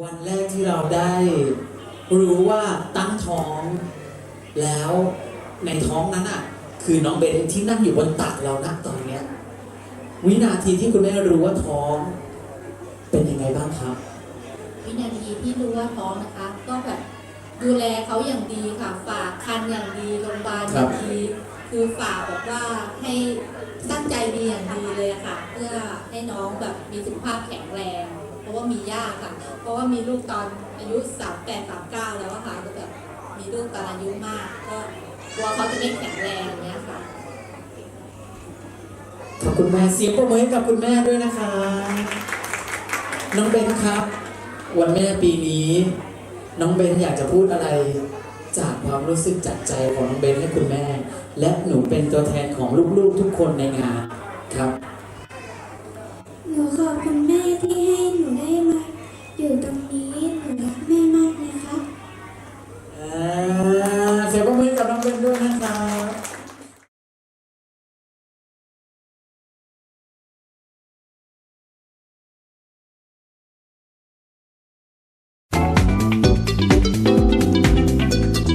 วันแรกที่เราได้รู้ว่าตั้งท้องแล้วในท้องนั้นอะ คือน้องเบนที่นั่งอยู่บนตักเรานะตอนเนี้ยวินาทีที่คุณแม่รู้ว่าท้อง เป็นยังไงบ้างครับ วินาทีที่รู้ว่าท้องนะคะ ก็แบบดูแลเขาอย่างดีค่ะฝากคันอย่างดีโรงพยาบาลอย่างดีคือฝากแบบว่าให้ตั้งใจดีอย่างดีเลยอะค่ะ เพื่อให้น้องแบบมีสุขภาพแข็งแรงเพ ราะว่ามียากค่ะ เพราะว่ามีลูกตอนอายุสามแปดสามเก้าแล้วค่ะก็แบบมีลูกตอนอายุมาก ก็กลัวเขาจะไม่แข็งแรงอย่างเงี้ยค่ะ ขอบคุณแม่เสียงปรบมือให้กับคุณแม่ด้วยนะคะ น้องเบนครับ วันแม่ปีนี้ น้องเบนอยากจะพูดอะไร จากความรู้สึกจากใจของน้องเบนให้คุณแม่ และหนูเป็นตัวแทนของลูกๆทุกคนในงานครับ หนูขอบคุณแม่ที่ให้หนูได้มาอยู่ตรงนี้ หนูรักแม่มากนะคะอ่าเสียงปรบมือกับน้องเบนด้วยนะครับ